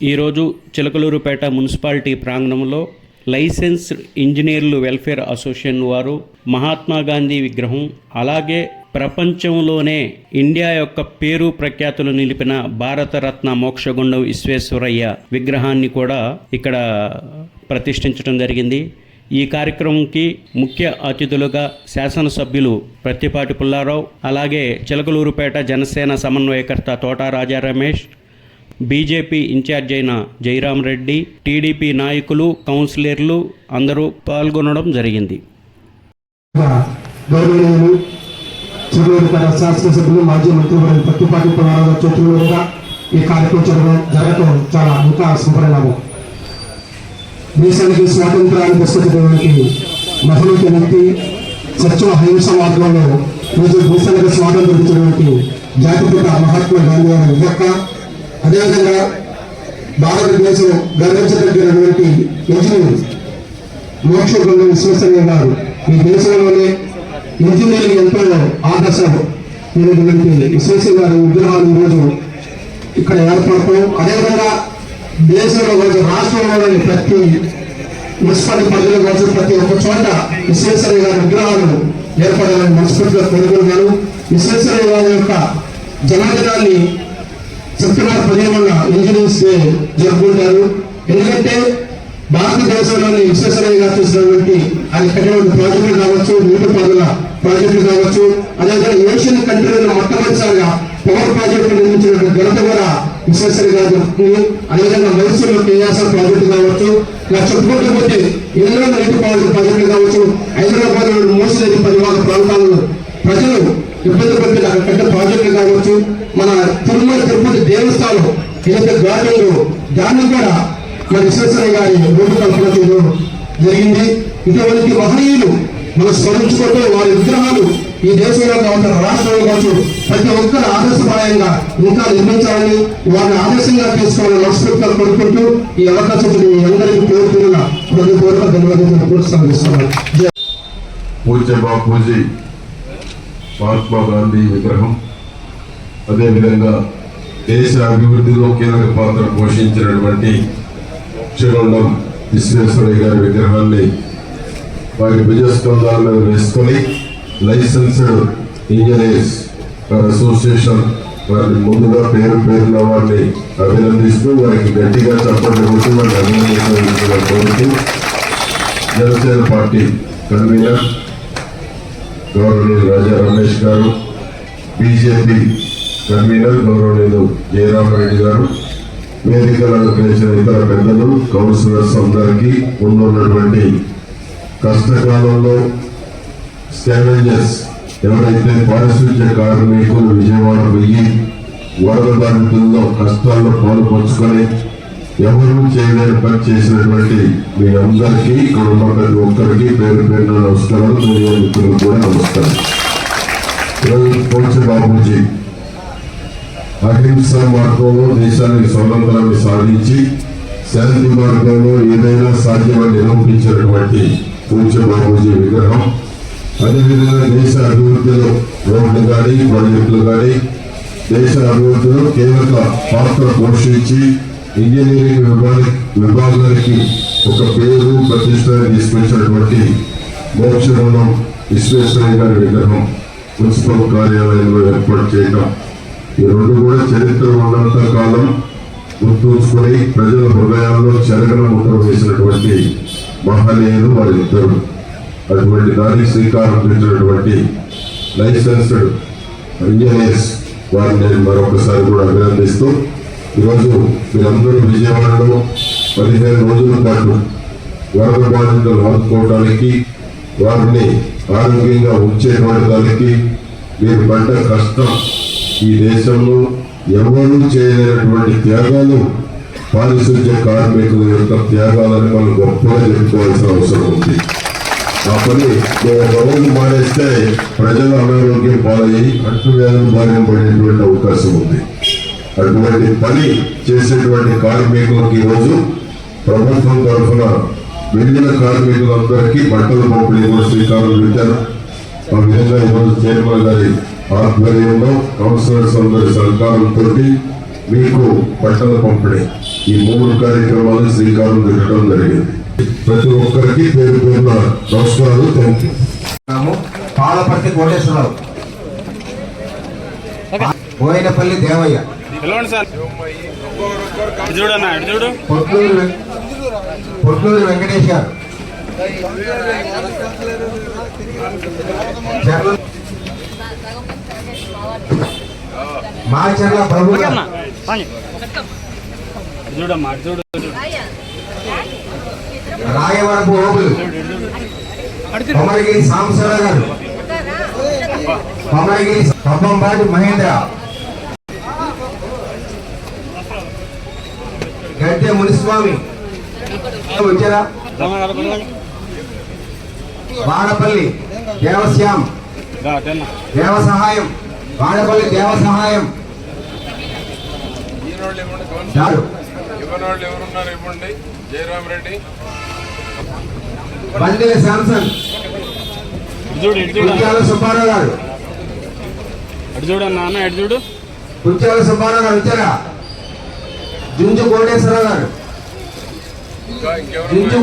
ఈరోజు చిలకలూరుపేట మున్సిపాలిటీ ప్రాంగణంలో లైసెన్స్డ్ ఇంజనీర్లు వెల్ఫేర్ అసోసియేషన్ వారు మహాత్మా గాంధీ విగ్రహం అలాగే ప్రపంచంలోనే ఇండియా యొక్క పేరు ప్రఖ్యాతులు నిలిపిన భారతరత్న మోక్షగుండం విశ్వేశ్వరయ్య విగ్రహాన్ని కూడా ఇక్కడ ప్రతిష్ఠించడం జరిగింది. ఈ కార్యక్రమంకి ముఖ్య అతిథులుగా శాసనసభ్యులు ప్రత్తిపాటి పుల్లారావు అలాగే చిలకలూరుపేట జనసేన సమన్వయకర్త తోటా రాజా రమేష్ బీజేపీ ఇన్ఛార్జ్ అయిన జయరాం రెడ్డి టీడీపీ నాయకులు కౌన్సిలర్లు అందరూ పాల్గొనడం జరిగింది. శాసనసభ్యులు మాజీ మంత్రివర్యులు పత్తిపాటి పుల్లారావు చేతులుగా ఈ కార్యక్రమం జరగడం జరగటం చాలా ఇంకా శుభపరిణామం దేశానికి స్వాతంత్రాన్ని తీసుకొచ్చడానికి మహిళకి వ్యక్తి సత్యం అహింస మార్గంలో ఈరోజు దేశానికి స్వాతంత్రం ఇచ్చినటువంటి జాతిపిత మహాత్మా గాంధీ గారి యొక్క అదేవిధంగా భారతదేశం గర్వించదగినటువంటి ఇంజనీర్ మోక్షగుండం విశ్వసనీయ గారు. ఈ దేశంలోనే ఇంజనీరింగ్ ఎంతో ఆదర్శం అయినటువంటి విశ్వేశ్వర గారి విగ్రహాలు ఈరోజు ఇక్కడ ఏర్పడతాం. అదేవిధంగా దేశంలో కావచ్చు రాష్ట్రంలోని ప్రతి మున్సిపల్ ప్రజలు కావచ్చు ప్రతి ఒక్క చోట విశ్వేశ్వరయ్య గారి విగ్రహాలు ఏర్పడాలని మనస్ఫూర్తిగా కోరుకుంటున్నాను. విశ్వేశ్వరయ్య గారి యొక్క జన్మదినాన్ని సెప్టెంబర్ పదిహేనున ఇంజనీర్స్ డే జరుపుకుంటారు. ఎందుకంటే భారతదేశంలోని విశ్వేశ్వరయ్య గారు చేసినటువంటి ఆయన కట్టినటువంటి ప్రాజెక్టులు కావచ్చు నీటిపారుదల ప్రాజెక్టులు కావచ్చు అదేవిధంగా ఏషియన్ కంట్రీలో మొట్టమొదటిసారిగా పవర్ ప్రాజెక్టు నిర్మించినటువంటి ఘనత కూడా విశ్వేశ్వరయ్య గారు జరుపుకుంది అదేవిధంగా మైసూరులో కేయాసర్ ప్రాజెక్టు కావచ్చు ఇలా చెప్పుకుంటూ పోతే ఎన్నో నీటిపారుదల ప్రాజెక్టులు కావచ్చు హైదరాబాద్ మూసినది పరివాహ ప్రాంతాలలో ప్రజలు ఇబ్బంది పడితే అక్కడ పెద్ద ప్రాజెక్టులు కావచ్చు. మన తిరుమల తిరుపతి దేవస్థానం ఏదైతే గార్డెన్లు దాన్ని కూడా మన విశ్వేశ్వరయ్య గారి రూపకల్పన జరిగింది. ఇటువంటి మహనీయులు మనం స్మరించుకుంటూ వారి విగ్రహాలు ఈ దేశంలో కావచ్చు రాష్ట్రంలో కావచ్చు ప్రతి ఒక్కరు ఆదర్శప్రాయంగా ఇంకా నిర్మించాలని వారిని ఆదర్శంగా తీసుకోవాలని మనస్ఫూర్తిగా కోరుకుంటూ ఈ అవకాశం అందరికీ కోరుకున్న ప్రతి కోరిక ధన్యవాదాలు ప్రోత్సహిస్తున్నాను జై పూజ్య బాపూజీ మహాత్మా గాంధీ విగ్రహం. అదేవిధంగా దేశ అభివృద్ధిలో కీలక పాత్ర పోషించినటువంటి శ్రీగొండం విశ్వేశ్వరయ్య గారి విగ్రహాన్ని వారి భుజస్కంధాల మీద వేసుకొని లైసెన్స్డ్ ఇంజనీర్స్ అసోసియేషన్ వారిని ముందుగా పేరు పేరున వారిని అభినందిస్తూ వారికి గట్టిగా చప్పట్లు కొట్టి వారిని అభినందించడం కోరుతూ జనసేన పార్టీ కన్వీనర్ గౌరవనీయులు రాజా రమేష్ గారు బీజేపీ కన్వీనర్ గౌరవనీయులు జయరామరెడ్డి గారు వేదికలను పిలిచిన ఇతర పెద్దలు కౌన్సిలర్స్ అందరికీ ముందున్నటువంటి కష్టకాలంలో స్కావెంజర్స్ ఎవరైతే పారిశుద్ధ్య కార్మికులు విజయవాడ వెయ్యి వరద బాధితుల్లో కష్టాల్లో పాలు పంచుకొని ఎవరు చేయలేని పని చేసినటువంటి మీ అందరికీ ఇక్కడ ఉన్న ప్రతి ఒక్కరికి పేరు పేరున నమస్కారం. మీడియా మిత్రులకు కూడా నమస్కారం. ఈరోజు పోల్చి బాబూజీ అహింస మార్గంలో దేశానికి స్వతంత్రాన్ని సాధించి శాంతి మార్గంలో ఏదైనా సాధ్యమని నిరూపించినటువంటి పూజ్య బాబూజీ విగ్రహం. అదేవిధంగా దేశ అభివృద్ధిలో రోడ్లు కానీ ప్రాజెక్టులు కానీ దేశ అభివృద్ధిలో కీలక పాత్ర పోషించి ఇంజనీరింగ్ విభాగ విభాగానికి ఒక పేరు ప్రతిష్ట తీసుకొచ్చినటువంటి మోక్షగుణం విశ్వేశ్వరయ్య గారి విగ్రహం మున్సిపల్ కార్యాలయంలో ఏర్పాటు చేయడం ఈ రెండు కూడా చరిత్ర ఉన్నంత కాలం గుర్తుంచుకొని ప్రజల హృదయాల్లో చెరగన ముద్ర వేసినటువంటి మహనీయులు వారిద్దరు. అటువంటి దానికి శ్రీకారం చుట్టినటువంటి లైసెన్స్డ్ ఇంజనీర్స్ వారిని నేను మరొకసారి కూడా అభినందిస్తూ ఈరోజు మీరందరూ విజయవాడలో పదిహేను రోజుల పాటు వరద బాధితులు ఆదుకోవడానికి వారిని ఆరోగ్యంగా ఉంచేటువంటి మీరు పడ్డ కష్టం ఈ దేశంలో ఎవరూ చేయలేనటువంటి త్యాగాలు పారిశుద్ధ్య కార్మికుల యొక్క త్యాగాలను మనం గొప్పగా చెప్పుకోవాల్సిన అవసరం ఉంది. ఆ పని రోజు మానేస్తే ప్రజల అనారోగ్యం పాలయ్యి అంటువ్యాధులు బారిన పడేటువంటి అవకాశం ఉంది. అటువంటి పని చేసేటువంటి కార్మికులకు ఈరోజు ప్రభుత్వం తరఫున మిగిలిన కార్మికులందరికీ బట్టల పంపిణీ కూడా శ్రీకారం చుట్టారు. ఆ విధంగా ఈరోజు చైర్మన్ గారి ఆధ్వర్యంలో కౌన్సిలర్స్ అందరి సహకారంతో మీకు బట్టల పంపిణీ ఈ మూడు కార్యక్రమాలు శ్రీకారం చుట్టడం జరిగింది. ప్రతి ఒక్కరికి పేరు పేరున నమస్కారాలు థ్యాంక్ యూ నాము పాలపర్తి కోటేశ్వరరావు బోయినపల్లి దేవయ్య. పిలవండి సార్. చూడన్నా ఇటు చూడు. పొట్లూరు వెంకటేష్ గారు. చర్ల- మాచర్ల ప్రభు చూడమ్మా చూడు రాయవరపు ఓబులు. కొమరగిరి సాంబశివరావు గారు. కొమరగిరి కంబంబాటి మహేంద్ర గద్దె మునిస్వామి? వచ్చారా వాడపల్లి దేవశ్యాం. దేవ సహాయం వాడపల్లి దేవ సహాయం బండిల శాంసన్. కుర్చాల సుబ్బారావు గారు. అటు అన్న ఇటు చూడు? కుర్చాల సుబ్బారావు గారు వచ్చారా జుంజు కోటేశ్వరరావు గారు. జుంజు